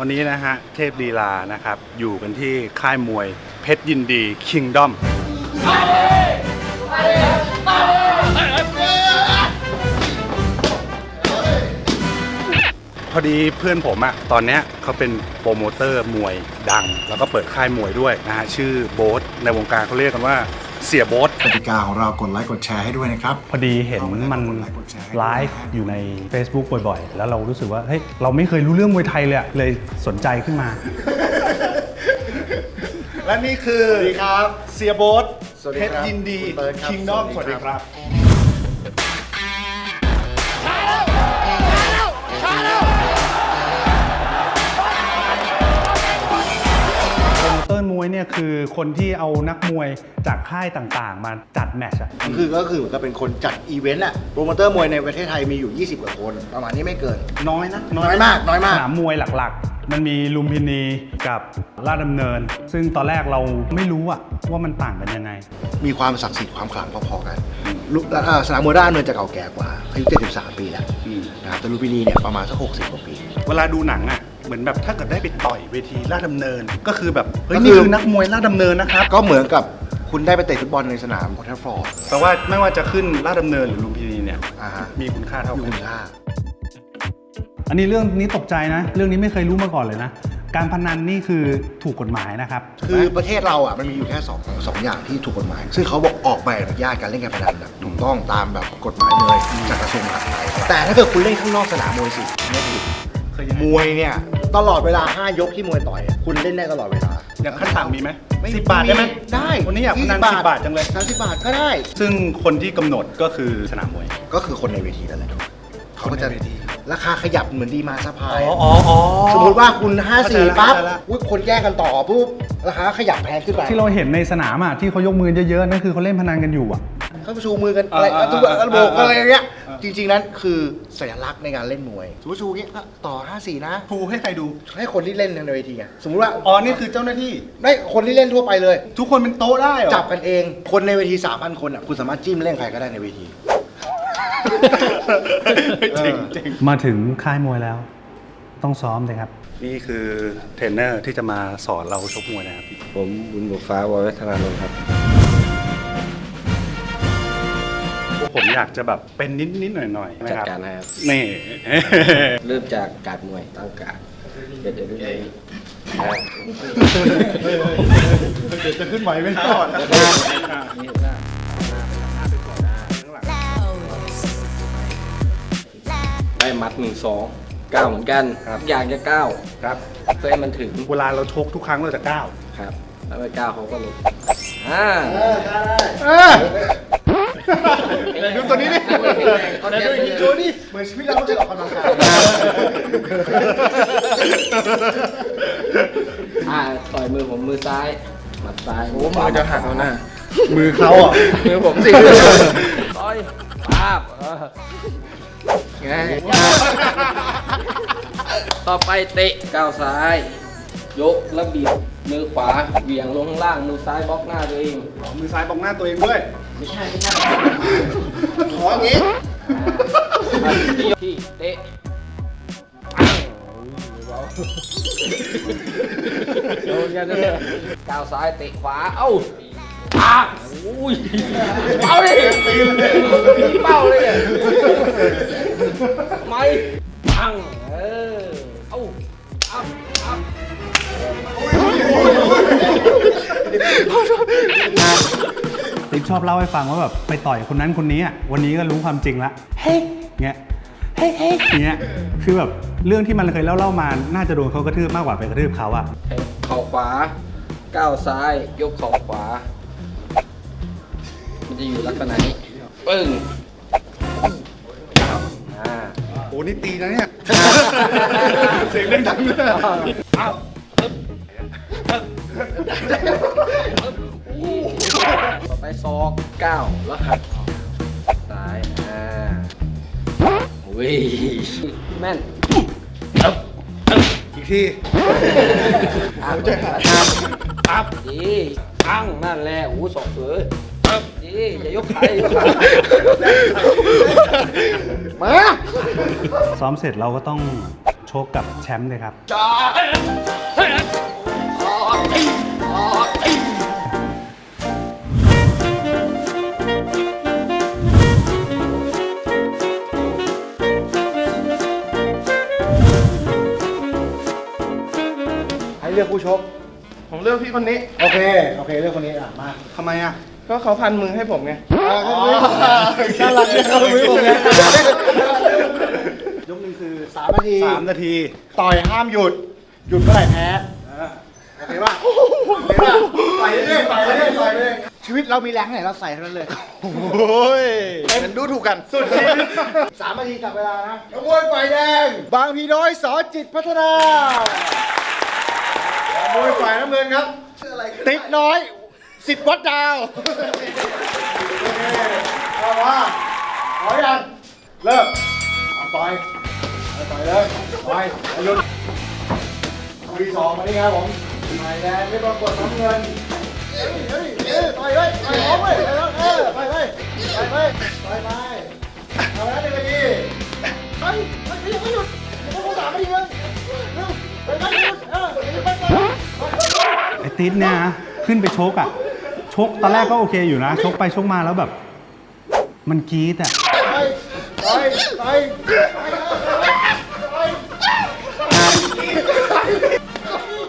วันนี้นะฮะ เทพลีลานะครับ อยู่กันที่ค่ายมวยเพชรยินดีคิงดอมพอดีเพื่อนผมอะตอนเนี้ยเขาเป็นโปรโมเตอร์มวยดัง แล้วก็เปิดค่ายมวยด้วยนะฮะ ชื่อโบ๊ทในวงการเขาเรียกกันว่า เสียโบ๊ทกติกาของเรากดไลค์กดแชร์ให้ด้วยนะครับ พอดีเห็นมันไลฟ์อยู่ใน Facebook บ่อยๆ แล้วเรารู้สึกว่าเฮ้ยเราไม่เคยรู้เรื่องมวยไทยเลยอะเลยสนใจขึ้นมา และนี่คือ สวัสดีครับ เสียโบ๊ทสวัสดีเพครับชรยินดีคุณเบิร์ตครับคิงดอมสสวัวัสสดีดีคครัรับ บ มเตอร์มวยเนี่ยคือคนที่เอานักมวยจากค่ายต่างๆ มาจัดแมตช์อะคือก็คือเหมือนกับเป็นคนจัดอีเวนต์อะโปรโมเตอร์มวยในประเทศไทยมีอยู่ 20 กว่าคน ประมาณนี้ไม่เกิน น้อยนะน้อยมากน้อยมาก สนามมวยหลักๆ มันมีลุมพินีกับลาดดำเนิน ซึ่งตอนแรกเราไม่รู้อะว่ามันต่างกันยังไง มีความศักดิ์สิทธิ์ความขลังพอๆกันลุเอ่อสนามมวยด้านเนินจะเก่าแก่กว่าอายุ73 ปีแล้วอืมนะครับแต่ลูปินีเนี่ยประมาณสัก60กว่าปี เวลาดูหนังอะ เหมือนแบบถ้าเกิดได้ไปต่อยเวทีลาดดำเนิน ก็คือแบบเฮ้ยก็คือนี่คือนักมวยลาดดำเนินนะครับก็เหมือนกับคุณได้ไปเตะฟุตบอลในสนามโอทัฟฟอร์ดแปลว่าไม่ว่าจะขึ้นลาดดำเนินหรือลุมพินีเนี่ยอ่าฮะมีคุณค่าเท่ามีกัคุนณค่า อันนี้เรื่องนี้ตกใจนะ เรื่องนี้ไม่เคยรู้มาก่อนเลยนะ การพนันนี่คือถูกกฎหมายนะครับคือประเทศเราอะมันมีอยู่แค่สองสองอย่างที่ถูกกฎหมาย ซึ่งเขาบอกออกใบอนุญาตการเล่นการพนันแบบถูกต้องตามแบบกฎหมายเลยจากกระทรวงมหาดไทยแต่ถ้าเกิดคุณเล่นข้างนอกสนามมวยสิไม่ผิดเคยยังไง มวยเนี่ย ตลอดเวลา 5 ยกที่มวยต่อยอะคุณเล่นได้ตลอดเวลา อย่างขั้นต่ำมีไหมสิบบาทได้ไหมได้วันนี้อยากพนันสิบบาทจังเลย สามสิบบาทก็ได้ ซึ่งคนที่กำหนดก็คือสนามมวย ก็คือคนในเวทีนั่นแหละเขาก็จะคนในเวที ราคาขยับเหมือนดีมาซัพพลาย อ๋ออ๋อ สมมติว่าคุณเข้าใจละ54 ปั๊บเข้าใจละ อุ๊ยคนแย่งกันต่อปุ๊บราคาขยับแพงขึ้นไปที่เราเห็นในสนามอะที่เขายกมือเยอะๆนั่นคือเขาเล่นพนันกันอยู่อะ เขาชูมือกันอะไรอ่าทุกอ่าระบบอ่าอะไรอย่างเงี้ย อ่า จริง ๆ นั้นคือสัญลักษณ์ในการเล่นมวยสมมติชูอย่างเงี้ยก็ต่อ 54 นะ ทูให้ใครดู ให้คนที่เล่นในเวทีไงสมมติว่าอ๋อ นี่คือเจ้าหน้าที่ ได้คนที่เล่นทั่วไปเลย ทุกคนเป็นโต๊ะได้เหรอจับกันเอง คนในเวที 3,000 คนอะ คุณสามารถจิ้มเล่นใครก็ได้ในเวทีจริงจริงมาถึงค่ายมวยแล้ว ต้องซ้อมเลยครับ นี่คือเทรนเนอร์ที่จะมาสอนเราชกมวยนะครับผมบุญบุกฟ้าวรวัฒนานนท์ครับ ผมอยากจะแบบเป็นนิดนิดๆหน่อยหน่อยๆนะจัดครับการให้ครับ นี่ เริ่มจากการมวยตั้งการเดี๋ยวเดี๋ยวนี้จะขึ้นไหวไหมก่อนได้มัดหนึ่งสองก้าวเหมือนกันทุกอย่างจะก้าวครับเพื่อให้มันถึงเวลาเราชกทุกครั้งเราจะก้าวครับ แล้วไม่ก้าวเขาก็ลงอ่า ดูตัวนี้ดิเขาแต่เรียดูกอีกทีโชว์ดิเหมือนชีวิตเราไม่ใช่ออกกำลังกายอ่าต่อยมือผมมือซ้ายหมัดซ้ายโอ้มือจะหักแล้วนะมือเขาอะมือผมสิต่อยป้าบเออไงต่อไปเตะก้าวซ้าย ยกแล้วบีบมือขวาเหวี่ยงลงข้างล่างมือซ้ายบล็อกหน้าตัวเองมือซ้ายบังหน้าตัวเองด้วย ไม่ใช่ไม่ใช่ขออย่างงี้ที่เตะโดนกันเลยก้าวซ้ายเตะขวา เอ้าปากอุ้ยเป้าดิเป้าเลยเนี่ยไม่ปังเออ เอ้าเอ้าเอ้า ติ๊กชอบเล่าให้ฟังว่าแบบไปต่อยคนนั้นคนนี้อะวันนี้ก็รู้ความจริงละเฮ้ยเงี้ยเฮ้ยเฮ้ยเงี้ยคือแบบเรื่องที่มันเคยเล่าเล่าๆมา น่าจะโดนเขากระทืบมากกว่าไปกระทืบเขาอะเข่าขวาก้าวซ้าย ยกเข่าขวา มันจะอยู่ลักษณะนี้ปึ้งอ่า โอ้นี่ตีนะเนี่ย เสียงดังๆเลยต่ อไปศอกก้าแล้วหักซ้ายอ่าวิแม่นอีกทีอะปั๊บดีตั้งนั่นแหละหูสองเสือปั๊บดีอย่ายกขายมาซ้อมเสร็จเราก็ต้องโชกกับแชมป์เลยครับให้ ชก ผมเลือกพี่คนนี้โอเค โอเคเลือกคนนี้อะ มาทำไมอะก็เขาพันมือให้ผมไงน่ารักเนี่ยเขาไม่ผมไงยกหนึ่งคือสามนาที สามนาที ต่อยห้ามหยุด หยุดเมื่อไหร่แพ้โอเคป่ะโอเคป่ะไปเรื่อยๆไปเรื่อยๆไปเรื่อยๆชีวิตเรามีแรงเท่าไหนเราใส่เท่านั้นเลย โอ้ยมันดูถูกกันสุดชีวิตสามนาทีจับเวลานะนักมวยไฟแดง บางพีน้อยสอจิตพัฒนานัก มวยฝ่ายน้ำเงินครับติ๊กน้อยสิทธิ์วัดดาว เอาว่าขอยังเริ่มเอาต่อยเอาต่อยเลยต่อยอายุคู่ที่สองมานี่ครับผมฝ่ายแดงไม่ปรากฏน้ำเงินเอ้ยเอ้ยเอ้ยต่อยเลยต่อยพร้อมเลยต่อยแล้วเออต่อยเลยต่อยไปต่อยไปเอาแล้วหนึ่งนาทีไปไปไม่หยุดไม่หยุดไม่ต้องสามนาทีเลยเร็ว ไอ้ติดเนี่ยนะขึ้นไปชกอะ ชกตอนแรกก็โอเคอยู่นะ ชกไปชกมาแล้วแบบ มันกรี๊ดอะ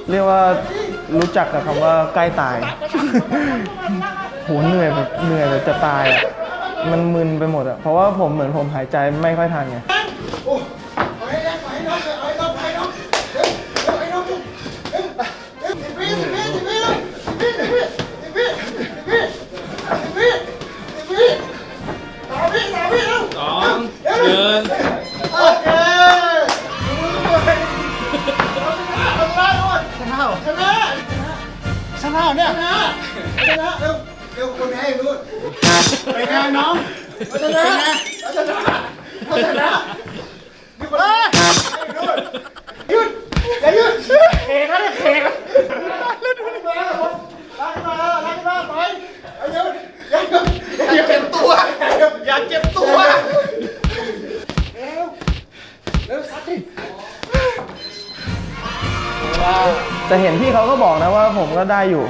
เรียกว่ารู้จักกับคำว่าใกล้ตาย โหเหนื่อยแบบเหนื่อยแบบจะตายอะ มันมึนไปหมดอะ เพราะว่าผมเหมือนผมหายใจไม่ค่อยทันไง แต่เห็นพี่เขาก็บอกนะว่าผมก็ได้อยู่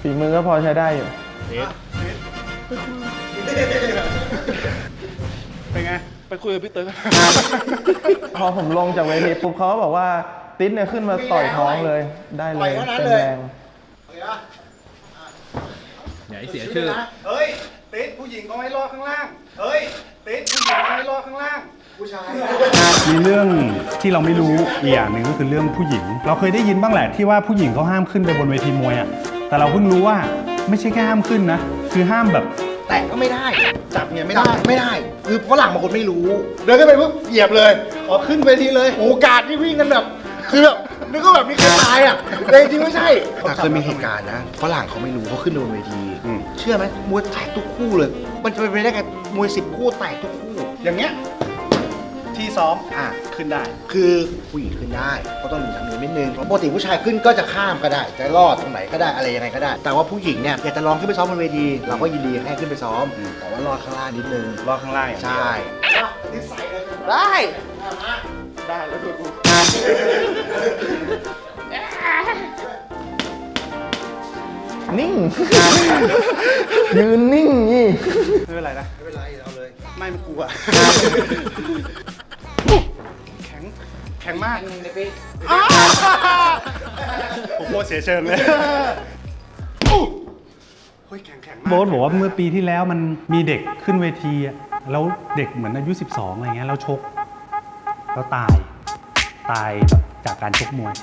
ฝีมือก็พอใช้ได้อยู่เป็นไง ไปคุยกับพี่เต๋อพอผมลงจากเวทีปุ๊บเขาก็บอกว่าติ๊ดเนี่ยขึ้นมาต่อยท้องเลยได้เลต่อยยเท่านั้นเต็มเลย แรงอย่าให้เสียชื่อเฮ้ย ติดผู้หญิงเขาให้รอข้างล่าง เฮ้ย ติดผู้หญิงเขาให้รอข้างล่าง ผู้ชายมีเรื่องที่เราไม่รู้อีกอย่างหนึ่งก็คือเรื่องผู้หญิง เราเคยได้ยินบ้างแหละที่ว่าผู้หญิงเขาห้ามขึ้นไปบนเวทีมวยอะแต่เราเพิ่งรู้ว่าไม่ใช่แค่ห้ามขึ้นนะ คือห้ามแบบแตะก็ไม่ได้ จับเนี่ยไม่ได้ไม่ได้ คือฝรั่งบางคนไม่รู้ เดินขึ้นไปปุ๊บเหยียบเลยขอขึ้นเวทีเลยโอกาสที่วิ่งกันแบบคือแบบนึกว่าแบบมีใครตายอะแต่จริงๆไม่ใช่แต่เคยมีเหตุการณ์นะฝรั่งเขาไม่รู้เขาขึ้นไปบนเวทีอืมเชื่อไหมมวยแตกทุกคู่เลย มันจะเป็นไปได้ไงมวยสิบคู่แตกทุกคู่ อย่างเงี้ย ที่ซ้อมอะขึ้นได้ คือผู้หญิงขึ้นได้ก็ต้องมีธรรมเนียมนิดนึงปกติผู้ชายขึ้นก็จะข้ามก็ได้ จะรอดตรงไหนก็ได้อะไรยังไงก็ได้ แต่ว่าผู้หญิงเนี่ยอยากจะลองขึ้นไปซ้อมบนเวทีเราก็ยินดีให้ขึ้นไปซ้อมแต่ว่ารอดข้างล่างนิดนึงรอข้างล่างอย่างเดียวใช่ได้ได้แล้วดูกูนิ่ง ยืนนิ่งนี่ไม่เป็นไรนะไม่เป็นไรเอาเลย ไม่มันกลัวแข็งแข็งมากโอ้โหเสียเชิงเลยเฮ้ยแข็งแข็งมาก โบ๊ทบอกว่าเมื่อปีที่แล้วมันมีเด็กขึ้นเวทีอะแล้วเด็กเหมือนอายุ 12 อะไรเงี้ยแล้วชก แล้วตาย ตายแบบจากการชกมวย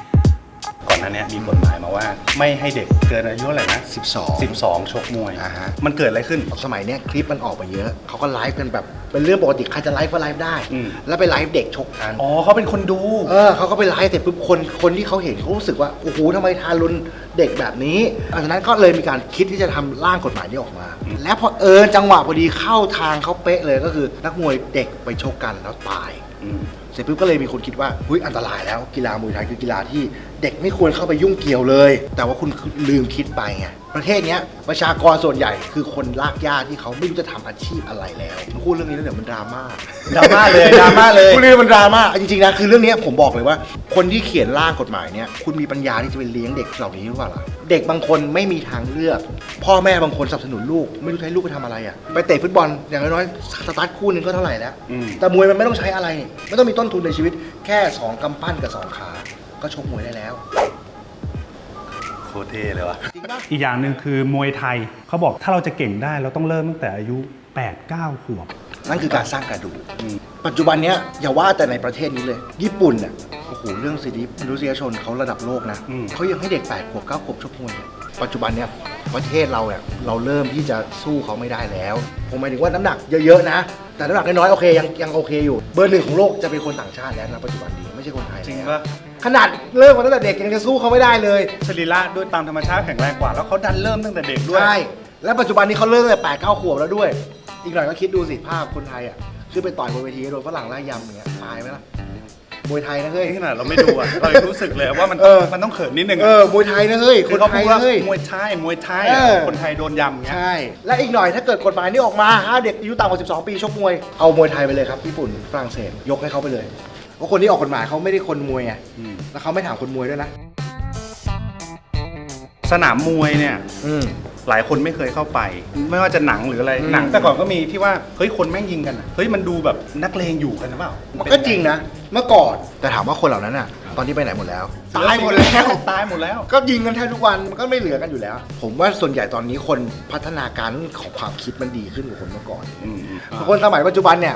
ก่อนหน้านี้มีกฎหมายมาว่า ไม่ให้เด็กเกินอายุเท่าไหร่นะ 12 12 ชกมวย อ่าฮะ มันเกิดอะไรขึ้น สมัยเนี้ยคลิปมันออกมาเยอะ เขาก็ไลฟ์กันแบบเป็นเรื่องปกติใครจะไลฟ์ก็ไลฟ์ได้ อืม แล้วไปไลฟ์เด็กชกกัน อ๋อเขาเป็นคนดู เออเขาก็ไปไลฟ์เสร็จปุ๊บคนคนที่เขาเห็นเขารู้สึกว่าโอ้โหทำไมทารุณเด็กแบบนี้หลังจากนั้นก็เลยมีการคิดที่จะทำร่างกฎหมายนี้ออกมาและพอเออจังหวะพอดีเข้าทางเขาเป๊ะเลยก็คือ นักมวยเด็กไปชกกันแล้วตาย อืม เสร็จปุ๊บก็เลยมีคนคิดว่าหุ้ยอันตรายแล้วกีฬามวยไทยคือกีฬาที่ เด็กไม่ควรเข้าไปยุ่งเกี่ยวเลย แต่ว่าคุณลืมคิดไปไงประเทศเนี้ยประชากรส่วนใหญ่คือคนลากย่าที่เขาไม่รู้จะทำอาชีพอะไรแล้วพูดเรื่องนี้แล้วเดี๋ยวมันดราม่าดราม่าเลยดราม่าเลยพูดเรื่องมันดราม่าจริงๆนะคือเรื่องเนี้ยผมบอกเลยว่า คนที่เขียนร่างกฎหมายเนี่ยคุณมีปัญญาที่จะไปเลี้ยงเด็กเหล่านี้หรือเปล่าล่ะเด็กบางคนไม่มีทางเลือก พ่อแม่บางคนสนับสนุนลูก ไม่รู้จะให้ลูกไปทำอะไรอะไปเตะฟุตบอลอย่างน้อยๆสตาร์ทคู่หนึงก็เท่าไหร่แล้วอืมแต่มวยมันไม่ต้องใช้อะไรนี่ไม่ต้องมีต้นทุนในชีวิตแค่สองกำปั้นกับสองขา ก็ชกมวยได้แล้ว โคตรเท่เลยวะจริงปะอีกอย่างหนึ่งคือมวยไทยเขาบอกถ้าเราจะเก่งได้เราต้องเริ่มตั้งแต่อายุ 8 9 ขวบ นั่นคือการสร้างกระดูกปัจจุบันเนี้ยอย่าว่าแต่ในประเทศนี้เลย ญี่ปุ่นน่ะโอ้โหเรื่องสิทธิมนุษยชนเขาระดับโลกนะอืม เขายังให้เด็ก8ขวบ9ขวบชกมวยเลยปัจจุบันเนี้ยประเทศเราเนี่ยเราเริ่มที่จะสู้เขาไม่ได้แล้ว ผมหมายถึงว่าน้ำหนักเยอะๆนะ แต่น้ำหนักน้อยๆโอเคยังยังโอเคอยู่ เบอร์หนึ่งของโลกจะเป็นคนต่างชาติแล้วนะปัจจุบันนี้ไม่ใช่คนไทยจริงแล้วปะ ขนาดเริ่มมาตั้งแต่เด็กยังจะสู้เขาไม่ได้เลย สรีระด้วยตามธรรมชาติแข็งแรงกว่า แล้วเขาดันเริ่มตั้งแต่เด็กด้วย ใช่ แล้วปัจจุบันนี้เขาเริ่มตั้งแต่แปดเก้าขวบแล้วด้วย อีกหน่อยก็คิดดูสิภาพคนไทยอะขึ้นไปต่อยบนเวทีโดนฝรั่งไล่ยำอย่างเงี้ยตายไหมล่ะ มวยไทยนะเฮ้ย นี่ขนาดเราไม่ดูอะเรายังรู้สึกเลยว่ามันเออ มันต้องเขินนิดนึงเออะอมวยไทยนะเฮ้ย คคือนเขาไทพูยดว่านะเฮ้ย มวยไทยมวยไทยเออะอคนไทยโดนยำเงี้ย ใช่ และอีกหน่อยถ้าเกิดกฎหมายนี้ออกมาห้ามเด็กอายุต่ำกว่า 12 ปีชกมวย เอามวยไทยไปเลยครับ ญี่ปุ่น ฝรั่งเศส ยกให้เขาไปเลย เพราะคนที่ออกกฎหมายเขาไม่ได้คนมวยไงอืม แล้วเขาไม่ถามคนมวยด้วยนะ สนามมวยเนี่ย อืม หลายคนไม่เคยเข้าไป ไม่ว่าจะหนังหรืออะไรอืมหนัง แต่ก่อนก็มีที่ว่าเฮ้ยคนแม่งยิงกันอะเฮ้ยมันดูแบบนักเลงอยู่กันหรือเปล่า มันก็จริงนะ เมื่อก่อนแต่ถามว่าคนเหล่านั้นอะ ตอนนี้ไปไหนหมดแล้ว ตายหมดแล้ว ตายหมดแล้ว ก็ยิงกันแทบทุกวันมันก็ไม่เหลือกันอยู่แล้ว ผมว่าส่วนใหญ่ตอนนี้คนพัฒนาการของความคิดมันดีขึ้นกว่าคนเมื่อก่อนอืมคนสมัยปัจจุบันเนี่ย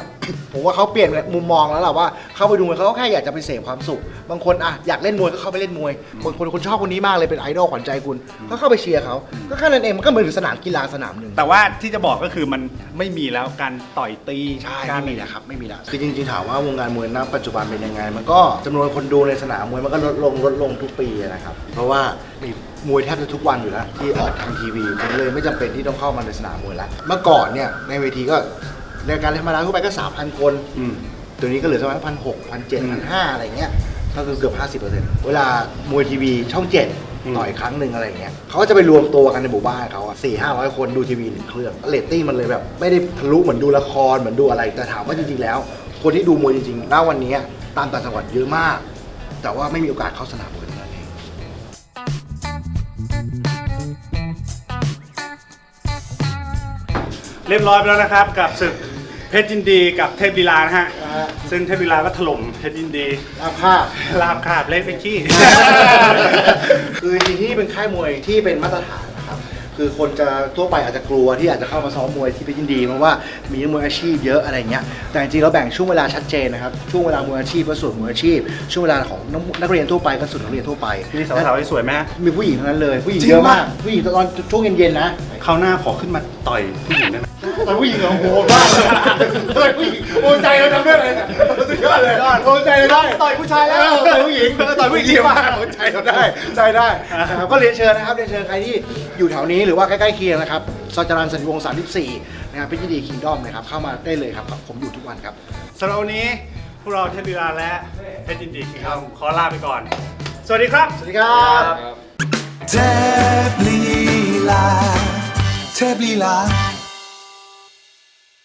ผมว่าเขาเปลี่ยนมุมมองแล้วแหละว่าเข้าไปดูมวยเขาก็แค่อยากจะไปเสพความสุข บางคนอะอยากเล่นมวยก็เข้าไปเล่นมวยคนคนคนชอบคนนี้มากเลยเป็นไอดอลขวัญใจคุณก็เข้าไปเชียร์เขาก็แค่นั้นเองมันก็เหมือนสนามกีฬาสนามหนึ่งแต่ว่าที่จะบอกก็คือมันไม่มีแล้วการต่อยตีใช่การไม่มีแล้วครับไม่มีแล้วคือจริงๆถามว่าวงการมวยณปัจจุบันเป็นยังไง มันก็จำนวนคนดูในสนามมวยมันก็ลดลงลดลงทุกปีนะครับ เพราะว่ามีมวยแทบจะทุกวันอยู่แล้วที่ออกทางทีวีมันเลยไม่จำเป็นที่ต้องเข้ามาในสนามมวยแล้วเมื่อก่อนเนี่ยในเวทีก็ในการธรรมดาทั่วไปก็3,000คน อืม ตัวนี้ก็เหลือสักพันหกพันเจ็ดพันห้าอะไรเงี้ยก็คือเกือบห้าสิบเปอร์เซ็นต์เวลามวยทีวีช่องเจ็ดอืม ต่อยครั้งหนึ่งอะไรเงี้ยเขาก็จะไปรวมตัวกันในหมู่บ้านเขาอะสี่ห้าร้อยคนดูทีวีหนึ่งเครื่องเรตติ้งมันเลยแบบ ไม่ได้ทะลุเหมือนดูละครเหมือนดูอะไร แต่ถามว่าจริงๆแล้ว คนที่ดูมวยจริงๆณวันนี้ตามต่างจังหวัดเยอะมาก แต่ว่าไม่มีโอกาสเข้าสนามมวยเท่านั้นเองเรียบร้อยไปแล้วนะครับ กับศึกเพชรยินดีกับเทพลีลานะฮะ ซึ่งเทพลีลาก็ถล่มเพชรยินดีอาภาพ ลาบคาบเล่นไปขี้ คือจริงๆที่นี่เป็นค่ายมวยที่เป็นมาตรฐานนะ ครับคือคนจะทั่วไปอาจจะกลัวที่อาจจะเข้ามาซ้อมมวยที่เป็นยินดีเพราะว่ามีนักมวยอาชีพเยอะอะไรเงี้ยแต่จริงๆเราแบ่งช่วงเวลาชัดเจนนะครับช่วงเวลามวยอาชีพก็ส่วนมวยอาชีพ ช่วงเวลาของนักเรียนทั่วไปก็ส่วนนักเรียนทั่วไปนี่สาวๆที่สวยไหมมีผู้หญิงทั้งนั้นเลยผู้หญิงจริงเยอะมากปะผู้หญิงตอนช่วงเย็นๆนะคราวหน้าขอขึ้นมาต่อยผู้หญิงได้ไหม แต่ผู้หญิงเหรอโหดมากเลยต่อยผู้หญิงโอ้ใจเราทำได้เลยเนี่ยสุดยอดเลยโอ้ใจเราได้ต่อยผู้ชายแล้วต่อยผู้หญิงต่อยผู้หญิงดีมากโอ้ใจเราได้ใจได้ครับก็เรียนเชิญนะครับเรียนเชิญใครที่อยู่แถวนี้หรือว่าใกล้ๆเคียงนะครับซอยจรัญสันติวงศ์34นะครับพิจิดีคิงดอมนะครับเข้ามาได้เลยครับ ผมอยู่ทุกวันครับสำหรับวันนี้พวกเราเทพลีลาและเพชรยินดีครับขอลาไปก่อน สวัสดีครับ สวัสดีครับเทพลีลาเทพลีลา